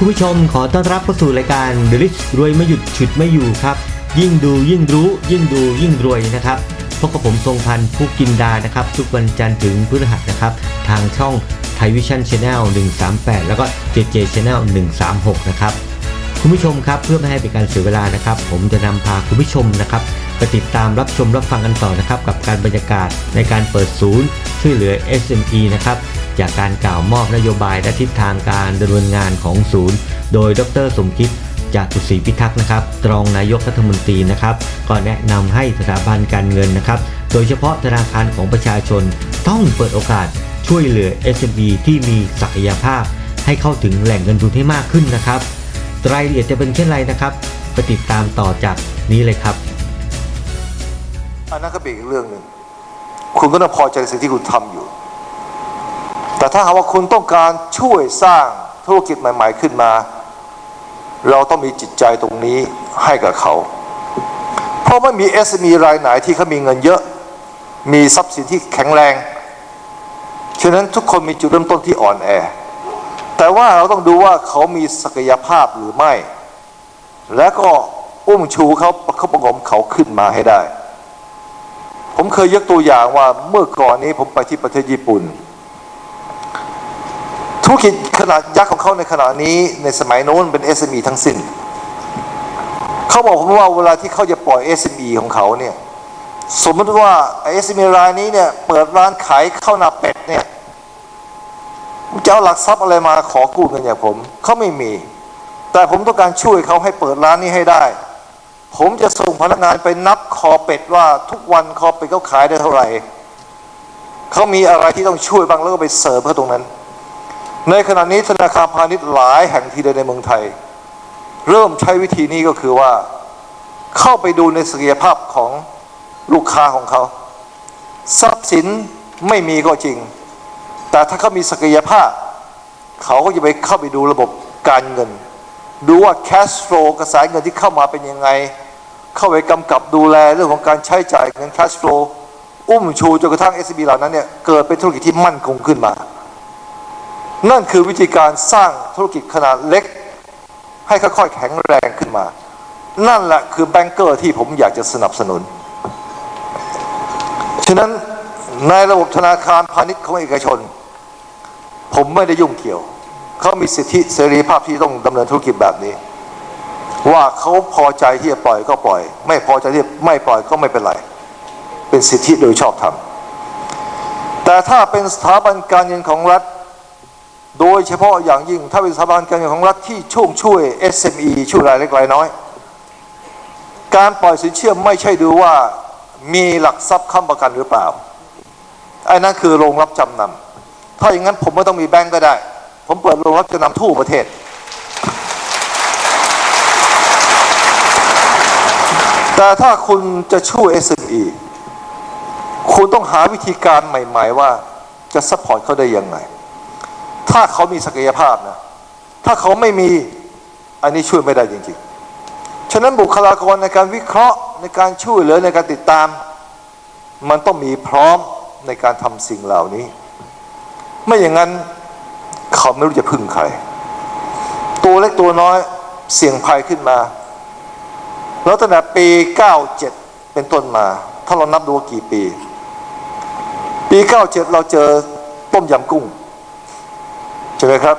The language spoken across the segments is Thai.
คุณผู้ชมขอต้อนรับเข้าสู่รายการ The Rich รวยไม่หยุดฉุดไม่อยู่ครับ ยิ่งดูยิ่งรู้ยิ่งดูยิ่งรวยนะครับพบกับผมทรงพันธ์ผู้กินดานะครับ ทุกวันจันทร์ถึงพฤหัสนะครับ ทางช่องไทยวิชั่นช n แนล138 แล้วก็ JJ Channel 136 นะครับ คุณผู้ชมครับเพื่อไม่ให้เป็นการเสียเวลานะครับ ผมจะนำพาคุณผู้ชมนะครับไปติดตามรับชมรับฟังกันต่อนะครับ กับการบรรยากาศในการเปิดศูนย์ช่วยเหลือ SME นะครับ จากการกล่าวมอบนโยบายและทิศทางการดำเนินงานของศูนย์ โดยดรสมคิดจากตุศรีพิทักษ์นะครับรองนายกรัฐมนตรีนะครับ ก็แนะนำให้สถาบันการเงินนะครับ โดยเฉพาะธนาคารของประชาชนต้องเปิดโอกาสช่วยเหลือ SME ที่มีศักยภาพ ให้เข้าถึงแหล่งเงินทุนให้มากขึ้นนะครับรายละเอียดจะเป็นเช่นไรนะครับไปติดตามต่อจากนี้เลยครับอันนั้นก็เป็นอีกเรื่องหนึ่งคุณก็ต้องพอใจในสิ่งที่คุณทำอยู่ แต่ถ้าหากว่าคุณต้องการช่วยสร้างธุรกิจใหม่ ๆขึ้นมา เราต้องมีจิตใจตรงนี้ให้กับเขา เพราะไม่มี SME รายไหนที่เขามีเงินเยอะ มีทรัพย์สินที่แข็งแรง ฉะนั้นทุกคนมีจุดเริ่มต้นที่อ่อนแอ แต่ว่าเราต้องดูว่าเขามีศักยภาพหรือไม่ และก็อุ้มชูเขาประคับประงมเขาขึ้นมาให้ได้ ผมเคยยกตัวอย่างว่าเมื่อก่อนนี้ผมไปที่ประเทศญี่ปุ่น ธุรกิจขนาดยักษ์ของเขาในขณะนี้ในสมัยโน้นเป็น SME ทั้งสิ้น เขาบอกผมว่าเวลาที่เขาจะปล่อย SME ของเขาเนี่ยสมมติว่า SME รายนี้เนี่ยเปิดร้านขายข้าวหน้าเป็ดเนี่ยจะเอาหลักทรัพย์อะไรมาขอกู้เงินอย่างผมเขาไม่มี แต่ผมต้องการช่วยเขาให้เปิดร้านนี้ให้ได้ ผมจะส่งพนักงานไปนับคอเป็ดว่าทุกวันคอเป็ดเขาขายได้เท่าไหร่เขามีอะไรที่ต้องช่วยบ้างแล้วก็ไปเสริมเขาตรงนั้น ในขณะนี้ธนาคารพาณิชย์หลายแห่งทีเดียวในเมืองไทย เริ่มใช้วิธีนี้ก็คือว่าเข้าไปดูในศักยภาพของลูกค้าของเขา ทรัพย์สินไม่มีก็จริง แต่ถ้าเขามีศักยภาพ เขาก็จะไปเข้าไปดูระบบการเงิน ดูว่า cash flow กระแสเงินที่เข้ามาเป็นยังไง เข้าไปกำกับดูแลเรื่องของการใช้จ่ายเงิน cash flow อุ้มชูจนกระทั่ง SB เหล่านั้นเนี่ยเกิดเป็นธุรกิจที่มั่นคงขึ้นมา นั่นคือวิธีการสร้างธุรกิจขนาดเล็ก ให้ค่อยๆแข็งแรงขึ้นมา นั่นแหละคือแบงเกอร์ที่ผมอยากจะสนับสนุน ฉะนั้นในระบบธนาคารพาณิชย์ของเอกชน ผมไม่ได้ยุ่งเกี่ยว เขามีสิทธิเสรีภาพที่ต้องดำเนินธุรกิจแบบนี้ ว่าเขาพอใจที่จะปล่อยก็ปล่อย ไม่พอใจที่ไม่ปล่อยก็ไม่เป็นไร เป็นสิทธิโดยชอบธรรมแต่ถ้าเป็นสถาบันการเงินของรัฐ โดยเฉพาะอย่างยิ่งถ้าเป็นสถาบันการเงินของรัฐที่ช่วงช่วย SME ช่วยรายเล็กรายน้อย การปล่อยสินเชื่อไม่ใช่ดูว่ามีหลักทรัพย์ค้ำประกันหรือเปล่าไอ้นั่นคือโรงรับจำนำถ้าอย่างนั้นผมไม่ต้องมีแบงก์ก็ได้ ผมเปิดโรงรับจำนำทั่วประเทศ แต่ถ้าคุณจะช่วย SME คุณต้องหาวิธีการใหม่ ๆ ว่าจะซัพพอร์ตเขาได้ยังไง ถ้าเขามีศักยภาพนะ ถ้าเขาไม่มี อันนี้ช่วยไม่ได้จริงๆ ฉะนั้นบุคลากรในการวิเคราะห์ในการช่วยเหลือในการติดตาม มันต้องมีพร้อมในการทำสิ่งเหล่านี้ ไม่อย่างนั้นเขาไม่รู้จะพึ่งใคร ตัวเล็กตัวน้อยเสี่ยงภัยขึ้นมา แล้วตั้งแต่ปี 97 เป็นต้นมา ถ้าเรานับดูกี่ปี ปี 97 เราเจอต้มยำกุ้ง ใช่ไหมครับ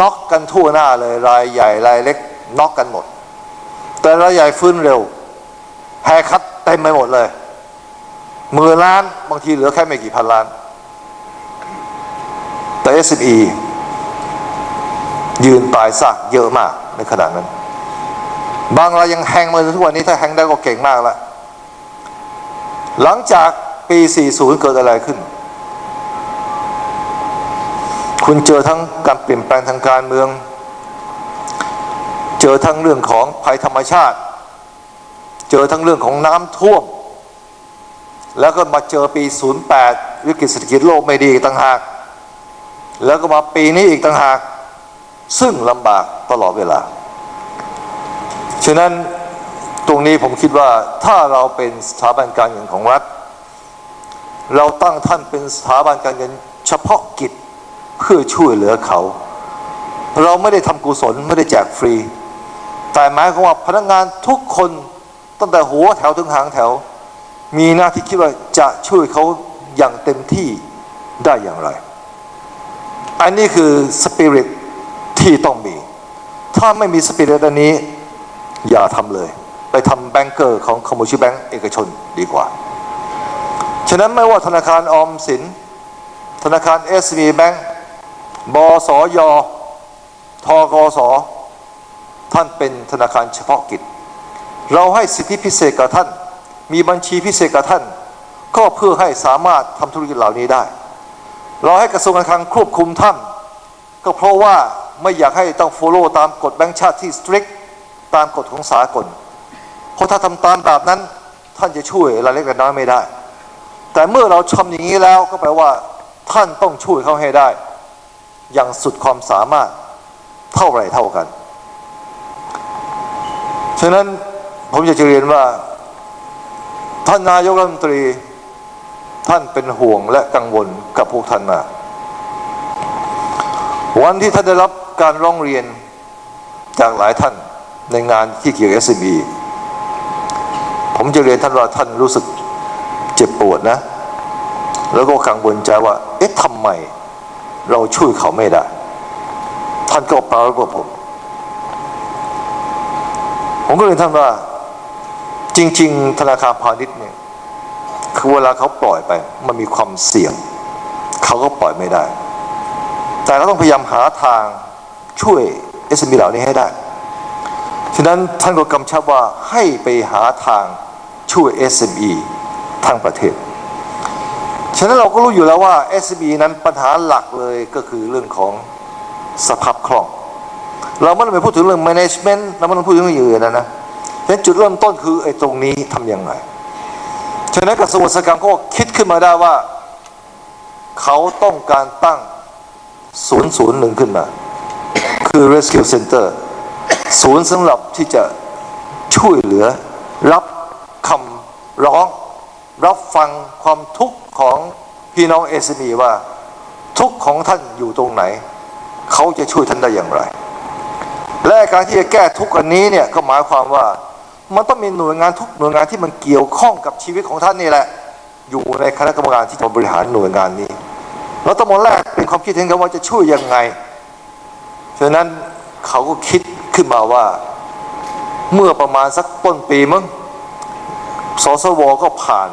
น็อกกันทั่วหน้าเลยรายใหญ่รายเล็กน็อกกันหมด แต่รายใหญ่ฟื้นเร็วแฮคัตเต็มไปหมดเลยหมื่นล้านบางทีเหลือแค่ไม่กี่พันล้าน แต่ SME ยืนตายซากเยอะมากในขณะนั้น บางรายยังแฮงมาทุกวันนี้ถ้าแฮงได้ก็เก่งมากแล้วหลังจากปี 40 เกิดอะไรขึ้น คุณเจอทั้งการเปลี่ยนแปลงทางการเมือง เจอทั้งเรื่องของภัยธรรมชาติ เจอทั้งเรื่องของน้ำท่วม แล้วก็มาเจอปี 08 วิกฤตเศรษฐกิจโลกไม่ดีอีกต่างหาก แล้วก็มาปีนี้อีกต่างหาก ซึ่งลำบากตลอดเวลา ฉะนั้นตรงนี้ผมคิดว่าถ้าเราเป็นสถาบันการเงินของรัฐ เราตั้งท่านเป็นสถาบันการเงินเฉพาะกิจ เพื่อช่วยเหลือเขา เราไม่ได้ทำกุศลไม่ได้แจกฟรี แต่หมายความว่าพนักงานทุกคนตั้งแต่หัวแถวถึงหางแถว มีหน้าที่คิดว่าจะช่วยเขาอย่างเต็มที่ได้อย่างไร อันนี้คือสปิริตที่ต้องมี ถ้าไม่มีสปิริตอันนี้ อย่าทำเลย ไปทำแบงเกอร์ของคอมมูชิแบงก์เอกชนดีกว่า ฉะนั้นไม่ว่าธนาคารออมสิน ธนาคาร SB Bank บสยทกสท่านเป็นธนาคารเฉพาะกิจ เราให้สิทธิพิเศษกับท่าน มีบัญชีพิเศษกับท่าน ก็เพื่อให้สามารถทำธุรกิจเหล่านี้ได้ เราให้กระทรวงการคลังควบคุมท่าน ก็เพราะว่าไม่อยากให้ต้อง follow ตามกฎแบงก์ชาติที่ strict ตามกฎของสากล เพราะถ้าทำตามแบบนั้นท่านจะช่วยรายเล็กรายน้อยไม่ได้ แต่เมื่อเราทำอย่างนี้แล้วก็แปลว่าท่านต้องช่วยเขาให้ได้ อย่างสุดความสามารถเท่าไรเท่ากัน ฉะนั้นผมอยากจะเรียนว่า ท่านนายกรัฐมนตรีท่านเป็นห่วงและกังวลกับพวกท่านมากวันที่ท่านได้รับการร้องเรียนจากหลายท่านในงานที่เกี่ยวกับ SME ผมจะเรียนท่านว่าท่านรู้สึกเจ็บปวดนะ แล้วก็กังวลใจว่า เอ๊ะทำไม เราช่วยเขาไม่ได้ ท่านก็ปรารบผม ผมก็เรียท่านว่า จริง ๆ ธนาคารพาณิชย์เนี่ยคือเวลาเขาปล่อยไป มันมีความเสี่ยง เขาก็ปล่อยไม่ได้ แต่เราต้องพยายามหาทางช่วย SME เหล่านี้ให้ได้ฉะนั้นท่านก็กำชับว่าให้ไปหาทางช่วย SME ทั้งประเทศ ฉะนั้นเราก็รู้อยู่แล้วว่า SME นั้นปัญหาหลักเลยก็คือเรื่องของสภาพคล่อง เราไม่ต้องไปพูดถึงเรื่อง management เราไม่ต้องพูดถึงเรื่องอื่นนะนะฉะนั้นจุดเริ่มต้นคือไอ้ตรงนี้ทำยังไง ฉะนั้นกระทรวงอุตสาหกรรมก็คิดขึ้นมาได้ว่า เขาต้องการตั้งศูนย์ศูนย์หนึ่งขึ้นมา คือ rescue center ศูนย์สำหรับที่จะช่วยเหลือ รับคำร้อง รับฟังความทุกข์ ของพี่น้องเอสมีว่าทุกของท่านอยู่ตรงไหน เขาจะช่วยท่านได้อย่างไร และการที่จะแก้ทุกอันนี้เนี่ยก็หมายความว่ามันต้องมีหน่วยงานทุกหน่วยงานที่มันเกี่ยวข้องกับชีวิตของท่านนี่แหละ อยู่ในคณะกรรมการที่จะบริหารหน่วยงานนี้แล้วตอนแรกเป็นความคิดเห็นกันว่าจะช่วยยังไงฉะนั้นเขาก็คิดขึ้นมาว่าเมื่อประมาณสักต้นปีมั้งสสวก็ผ่าน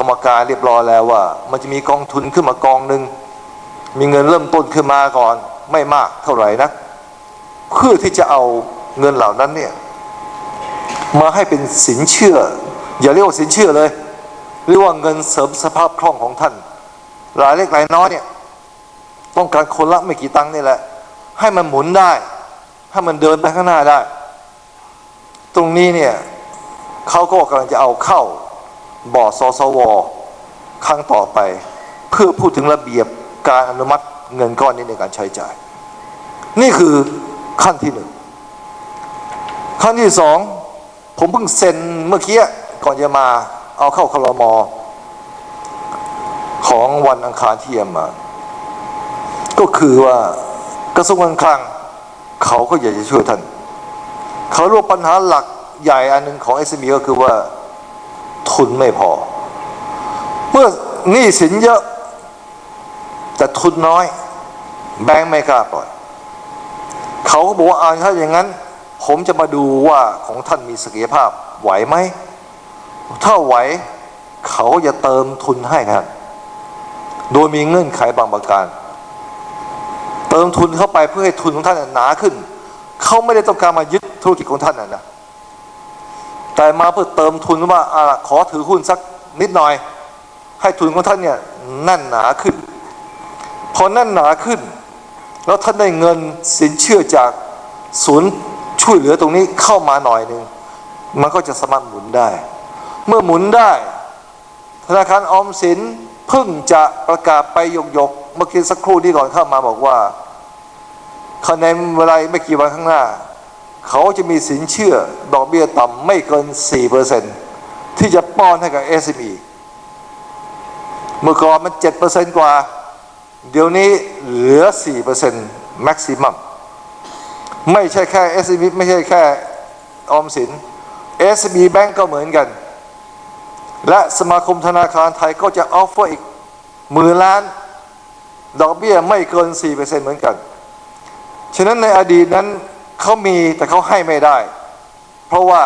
กรรมการเรียบร้อยแล้วว่า มันจะมีกองทุนขึ้นมากองหนึ่งมีเงินเริ่มต้นขึ้นมาก่อนไม่มากเท่าไหร่นักเพื่อที่จะเอาเงินเหล่านั้นเนี่ยมาให้เป็นสินเชื่อ อย่าเรียกว่าสินเชื่อเลยเรียกว่าเงินเสริมสภาพคล่องของท่านรายเล็กรายน้อยเนี่ยต้องการคนละไม่กี่ตังค์นี่แหละ ให้มันหมุนได้ให้มันเดินไปข้างหน้าได้ ตรงนี้เนี่ยเขาก็กำลังจะเอาเข้า บอร์ดสสวครั้งต่อไป เพื่อพูดถึงระเบียบการอนุมัติเงินก้อนนี้ในการใช้จ่าย นี่คือขั้นที่หนึ่งขั้นที่สองผมเพิ่งเซ็นเมื่อกี้ก่อนจะมาเอาเข้าคลมของวันอังคารที่จะมาก็คือว่ากระทรวงการคลัง เขาก็อยากจะช่วยท่าน เขารู้ปัญหาหลักใหญ่อันหนึ่งของ SME ก็คือว่า ทุนไม่พอ เมื่อหนี้สินเยอะ แต่ทุนน้อย แบงก์ไม่กล้าปล่อย เขาก็บอกว่าอ่านถ้าอย่างนั้น ผมจะมาดูว่าของท่านมีศักยภาพไหวไหม ถ้าไหวเขาจะเติมทุนให้ครับโดยมีเงื่อนไขบางประการ เติมทุนเข้าไปเพื่อให้ทุนของท่านหนาขึ้น เขาไม่ได้ต้องการมายึดธุรกิจของท่านนะ แต่มาเพื่อเติมทุนว่าอขอถือหุ้นสักนิดหน่อย ให้ทุนของท่านเนี่ยแน่นหนาขึ้น พอแน่นหนาขึ้น แล้วท่านได้เงินสินเชื่อจากศูนย์ช่วยเหลือตรงนี้เข้ามาหน่อยหนึ่งมันก็จะสามารถหมุนได้ เมื่อหมุนได้ ธนาคารออมสินเพิ่งจะประกาศไปหยกเมื่อกี้สักครู่ที่ก่อนเข้ามาบอกว่าคะแนนเวลาไม่กี่วันข้างหน้า เขาจะมีสินเชื่อดอกเบี้ยต่ำไม่เกิน 4%ที่จะป้อนให้กับ SME เมื่อก่อนมัน 7%กว่า เดี๋ยวนี้เหลือ 4% maximum ไม่ใช่แค่ SME ไม่ใช่แค่ออมสิน SME Bank ก็เหมือนกัน และสมาคมธนาคารไทยก็จะออฟเฟอร์อีกหมื่นล้าน ดอกเบี้ยไม่เกิน 4%เหมือนกัน ฉะนั้นในอดีตนั้น เขามีแต่เขาให้ไม่ได้ เพราะว่า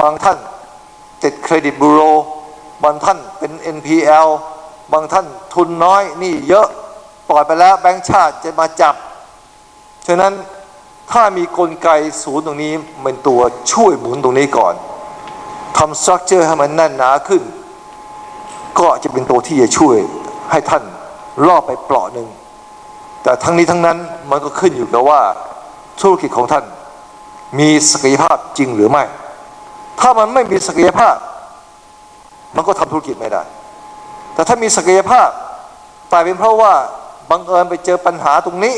บางท่านติดเครดิตบูโร บางท่านเป็น NPL บางท่านทุนน้อยนี่เยอะปล่อยไปแล้วแบงก์ชาติจะมาจับ ฉะนั้นถ้ามีกลไกศูนย์ตรงนี้เป็นตัวช่วยหมุนตรงนี้ก่อนทำสตรัคเจอร์ให้มันแน่นหนาขึ้น ก็จะเป็นตัวที่จะช่วยให้ท่านรอดไปเปราะหนึ่งแต่ทั้งนี้ทั้งนั้นมันก็ขึ้นอยู่กับว่า ธุรกิจของท่าน มีศักยภาพจริงหรือไม่ ถ้ามันไม่มีศักยภาพ มันก็ทำธุรกิจไม่ได้ แต่ถ้ามีศักยภาพแต่เป็นเพราะว่าบังเอิญไปเจอปัญหาตรงนี้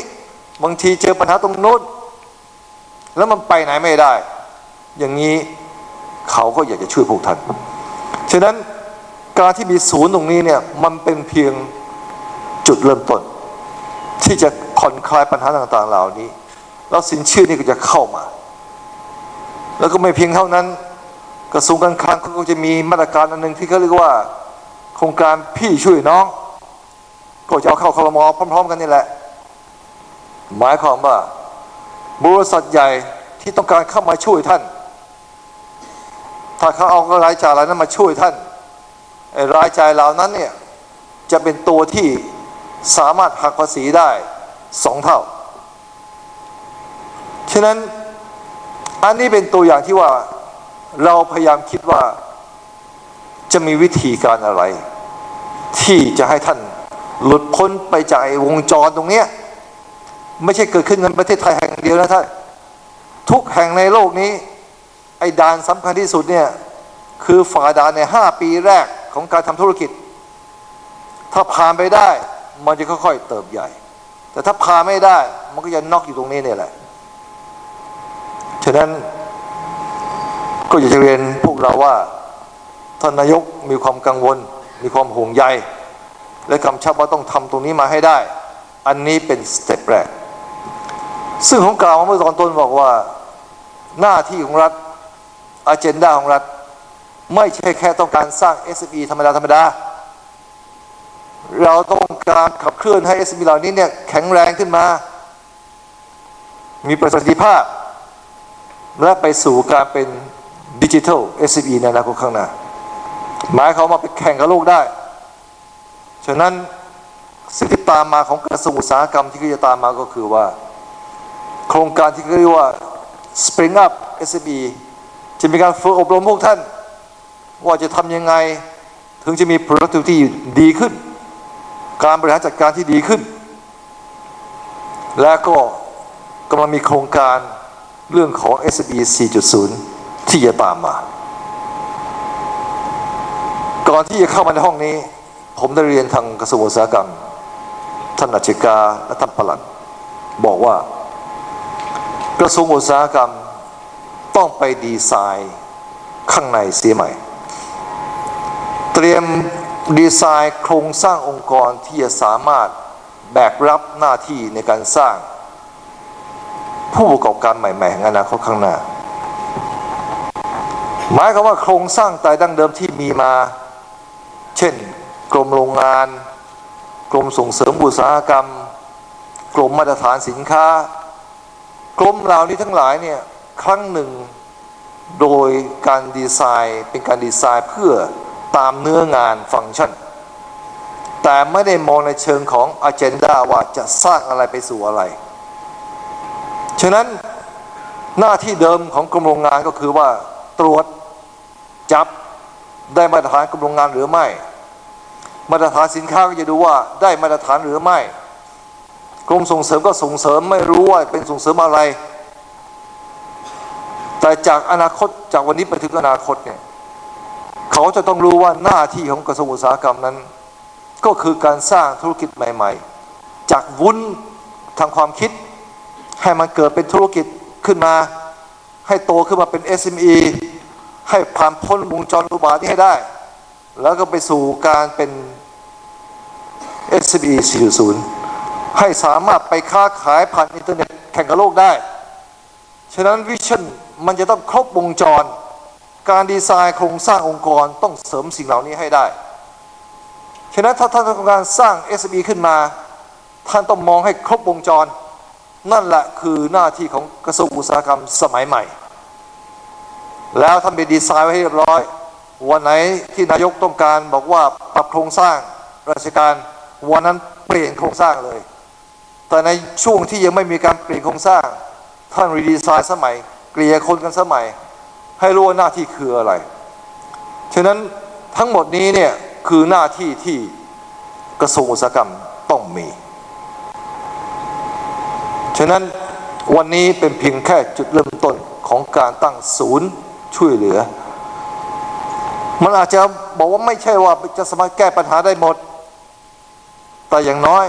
บางทีเจอปัญหาตรงโน้น แล้วมันไปไหนไม่ได้ อย่างนี้เขาก็อยากจะช่วยพวกท่าน ฉะนั้นการที่มีศูนย์ตรงนี้เนี่ยมันเป็นเพียงจุดเริ่มต้น ที่จะผ่อนคลายปัญหาต่างๆ เหล่านี้ แล้วสินเชื่อนี่ก็จะเข้ามา แล้วก็ไม่เพียงเท่านั้น กระทรวงการคลังเขาก็จะมีมาตรการอันหนึ่งที่เขาเรียกว่า โครงการพี่ช่วยน้อง ก็จะเอาเข้าคลมอพร้อม ๆ กันนี่แหละ หมายความว่าบริษัทใหญ่ที่ต้องการเข้ามาช่วยท่าน ถ้าเขาเอารายจ่ายเหล่านั้นมาช่วยท่านรายจ่ายเหล่านั้นเนี่ยจะเป็นตัวที่สามารถหักภาษีได้สองเท่า ฉะนั้นอันนี้เป็นตัวอย่างที่ว่าเราพยายามคิดว่าจะมีวิธีการอะไร ที่จะให้ท่านหลุดพ้นไปจากวงจรตรงเนี้ยไม่ใช่เกิดขึ้นในประเทศไทยแห่งเดียวนะท่านทุกแห่งในโลกนี้ ไอ้ด่านสำคัญที่สุดเนี่ยคือฝ่าด่านในห้าปีแรกของการทำธุรกิจ ถ้าผ่านไปได้มันจะค่อยๆเติบใหญ่ แต่ถ้าผ่านไม่ได้มันก็จะน็อกอยู่ตรงนี้เนี่ยแหละ ฉะนั้นก็อยากจะเรียนพวกเราว่าท่านนายกมีความกังวล มีความห่วงใย และกำชับว่าต้องทำตรงนี้มาให้ได้ อันนี้เป็นสเต็ปแรก ซึ่งของกล่าวมาเมื่อตอนต้นบอกว่าหน้าที่ของรัฐอ g e n d a ของรัฐ ไม่ใช่แค่ต้องการสร้าง SME ธรรมดาธรรมดา เราต้องการขับเคลื่อนให้ SME เหล่านี้เนี่ยแข็งแรงขึ้นมา มีประสิทธิภาพ และไปสู่การเป็นดิจิทัล SME ในอนาคตข้างหน้าหมายเขามาไปแข่งกับโลกได้ ฉะนั้นสิ่งที่ตามมาของกระทรวงอุตสาหกรรมที่จะตามมาก็คือว่า โครงการที่เรียกว่า Spring Up SME จะมีการฝึกอบรมพวกท่าน ว่าจะทำยังไงถึงจะมี productivity ดีขึ้น การบริหารจัดการที่ดีขึ้น และก็กำลังมีโครงการ เรื่องของ SME 4.0 ที่จะตามมา ก่อนที่จะเข้ามาในห้องนี้ ผมได้เรียนทางกระทรวงอุตสาหกรรม ท่านอัจฉริกาและท่านปลัดบอกว่า กระทรวงอุตสาหกรรมต้องไปดีไซน์ข้างในเสียใหม่ เตรียมดีไซน์โครงสร้างองค์กรที่จะสามารถแบกรับหน้าที่ในการสร้าง ผู้ประกอบการใหม่ๆในอนาคตข้างหน้า หมายความว่าโครงสร้างแต่ดั้งเดิมที่มีมา เช่น กรมโรงงาน กรมส่งเสริมอุตสาหกรรม กรมมาตรฐานสินค้ากรมเหล่านี้ทั้งหลายเนี่ยครั้งหนึ่งโดยการดีไซน์เป็นการดีไซน์เพื่อตามเนื้องานฟังก์ชัน แต่ไม่ได้มองในเชิงของ a เจนดาว่าจะสร้างอะไรไปสู่อะไร ฉะนั้นหน้าที่เดิมของกรมโรงงานก็คือว่าตรวจจับได้มาตรฐานกรมโรงงานหรือไม่ มาตรฐานสินค้าก็จะดูว่าได้มาตรฐานหรือไม่กรมส่งเสริมก็ส่งเสริมไม่รู้ว่าเป็นส่งเสริมอะไร แต่จากอนาคตจากวันนี้ไปถึงอนาคตเนี่ยเขาจะต้องรู้ว่าหน้าที่ของกระทรวงอุตสาหกรรมนั้น ก็คือการสร้างธุรกิจใหม่ ๆ จากวุ้นทางความคิด ให้มันเกิดเป็นธุรกิจขึ้นมา ให้โตขึ้นมาเป็น SME ให้ผ่านพ้นวงจรอุบาทนี้ให้ได้ แล้วก็ไปสู่การเป็น SME 4.0 ให้สามารถไปค้าขายผ่านอินเทอร์เน็ตแข่งกับโลกได้ ฉะนั้นวิชั่นมันจะต้องครบวงจร การดีไซน์โครงสร้างองค์กรต้องเสริมสิ่งเหล่านี้ให้ได้ ฉะนั้นถ้าท่านต้องการสร้าง SME ขึ้นมา ท่านต้องมองให้ครบวงจร นั่นแหละคือหน้าที่ของกระทรวงอุตสาหกรรมสมัยใหม่ แล้วท่านไปดีไซน์ไว้ให้เรียบร้อยวันไหนที่นายกต้องการบอกว่าปรับโครงสร้างราชการวันนั้นเปลี่ยนโครงสร้างเลย แต่ในช่วงที่ยังไม่มีการเปลี่ยนโครงสร้าง ท่านรีดีไซน์สมัย เกลี่ยคนกันสมัย ให้รู้ว่าหน้าที่คืออะไร ฉะนั้นทั้งหมดนี้เนี่ยคือหน้าที่ที่กระทรวงอุตสาหกรรมต้องมี ฉะนั้นวันนี้เป็นเพียงแค่จุดเริ่มต้นของการตั้งศูนย์ช่วยเหลือ มันอาจจะบอกว่าไม่ใช่ว่าจะสามารถแก้ปัญหาได้หมด แต่อย่างน้อย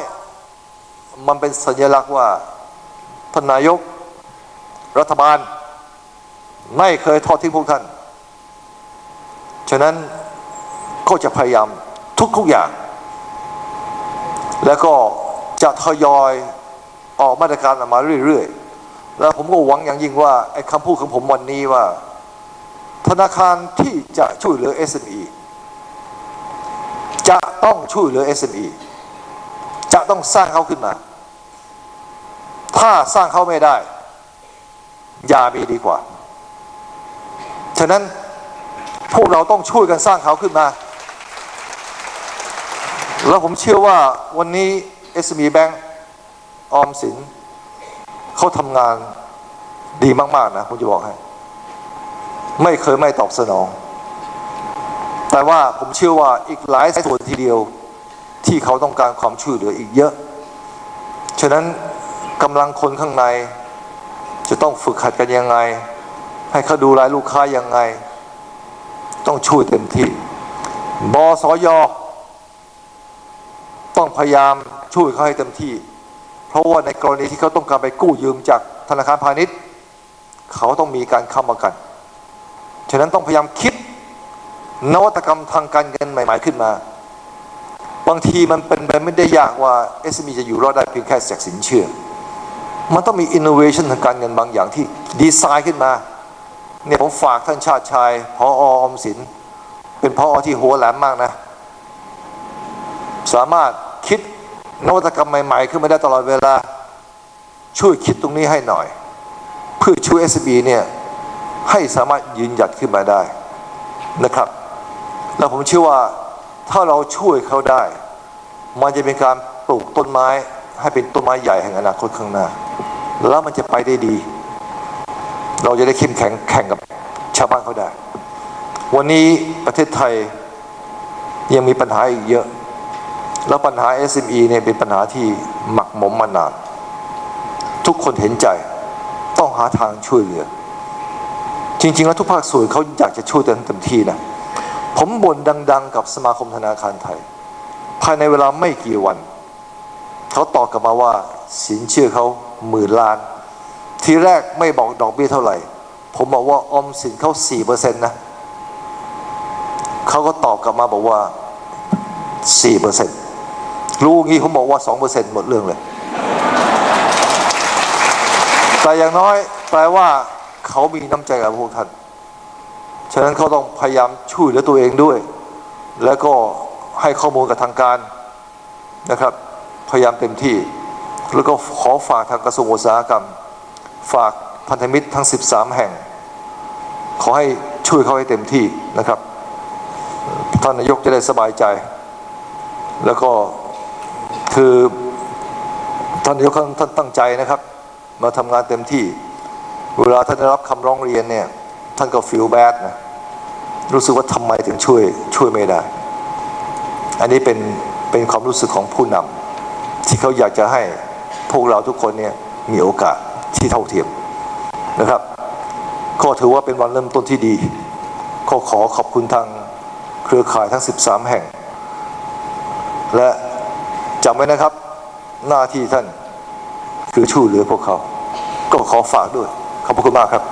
มันเป็นสัญลักษณ์ว่าท่านนายก รัฐบาล ไม่เคยทอดทิ้งพวกท่าน ฉะนั้นก็จะพยายามทุกๆอย่าง แล้วก็จะทยอย ออกมาตรการออกมาเรื่อยๆ แล้วผมก็หวังอย่างยิ่งว่าไอ้คำพูดของผมวันนี้ว่า ธนาคารที่จะช่วยเหลือ SME จะต้องช่วยเหลือ SME จะต้องสร้างเขาขึ้นมา ถ้าสร้างเขาไม่ได้ อย่ามีดีกว่า ฉะนั้นพวกเราต้องช่วยกันสร้างเขาขึ้นมา แล้วผมเชื่อว่าวันนี้ SME Bank ออมสินเขาทำงานดีมาก ๆ นะผมจะบอกให้ ไม่เคยไม่ตอบสนอง แต่ว่าผมเชื่อว่าอีกหลายส่วนทีเดียวที่เขาต้องการความช่วยเหลืออีกเยอะ ฉะนั้นกำลังคนข้างใน จะต้องฝึกหัดกันยังไง ให้เขาดูแลลูกค้ายังไง ต้องช่วยเต็มที่บสยต้องพยายามช่วยเขาให้เต็มที่ เพราะว่าในกรณีที่เขาต้องการไปกู้ยืมจากธนาคารพาณิชย์ เขาต้องมีการค้ำประกัน ฉะนั้นต้องพยายามคิดนวัตกรรมทางการเงินใหม่ ๆขึ้นมา บางทีมันเป็นไปไม่ได้ยากว่า SME จะอยู่รอดได้เพียงแค่จากสินเชื่อ มันต้องมี innovation ทางการเงินบางอย่างที่ดีไซน์ขึ้นมาเนี่ยผมฝากท่านชาติชายพอออมสิน เป็นพอที่หัวแหลมมากนะ สามารถคิด นวัตกรรมใหม่ๆ ขึ้นมาได้ตลอดเวลา ช่วยคิดตรงนี้ให้หน่อย เพื่อช่วย SB เนี่ยให้สามารถยืนหยัดขึ้นมาได้นะครับ แล้วผมเชื่อว่าถ้าเราช่วยเขาได้ มันจะเป็นการปลูกต้นไม้ ให้เป็นต้นไม้ใหญ่แห่งอนาคตข้างหน้า แล้วมันจะไปได้ดี เราจะได้เข้มแข็งแข่งกับชาวบ้านเขาได้ วันนี้ประเทศไทยยังมีปัญหาอีกเยอะ แล้วปัญหา SME เนี่ยเป็นปัญหาที่หมักหมมมานาน ทุกคนเห็นใจ ต้องหาทางช่วยเหลือ จริง ๆ แล้วทุกภาคส่วนเขาอยากจะช่วยเต็มเต็มที่นะ ผมบ่นดัง ๆ กับสมาคมธนาคารไทย ภายในเวลาไม่กี่วัน เขาตอบกลับมาว่าสินเชื่อเขาหมื่นล้าน ทีแรกไม่บอกดอกเบี้ยเท่าไหร่ ผมบอกว่าออมสินเขาสี่เปอร์เซ็นต์นะเขาก็ตอบกลับมาบอกว่าสี่เปอร์เซ็นต์ รู้งี้ผมบอกว่าสองเปอร์เซ็นต์หมดเรื่องเลย แต่อย่างน้อยแปลว่าเขามีน้ำใจกับพวกท่าน ฉะนั้นเขาต้องพยายามช่วยเหลือตัวเองด้วย แล้วก็ให้ข้อมูลกับทางการนะครับ พยายามเต็มที่ แล้วก็ขอฝากทางกระทรวงอุตสาหกรรม ฝากพันธมิตรทั้ง 13 แห่ง ขอให้ช่วยเขาให้เต็มที่นะครับ ท่านนายกจะได้สบายใจ แล้วก็ คือท่านนายกท่านตั้งใจนะครับ มาทำงานเต็มที่ เวลาท่านได้รับคำร้องเรียนเนี่ย ท่านก็ฟีลแบดนะรู้สึกว่าทำไมถึงช่วยช่วยไม่ได้ อันนี้เป็นเป็นความรู้สึกของผู้นำที่เขาอยากจะให้พวกเราทุกคนเนี่ยมีโอกาสที่เท่าเทียมนะครับ ก็ถือว่าเป็นวันเริ่มต้นที่ดี ก็ขอขอบคุณทางเครือข่ายทั้ง 13 แห่ง และำไว้นะครับ หน้าที่ท่านคือช่วยเหลือพวกเขา ก็ขอฝากด้วย ขอบพระคุณมากครับ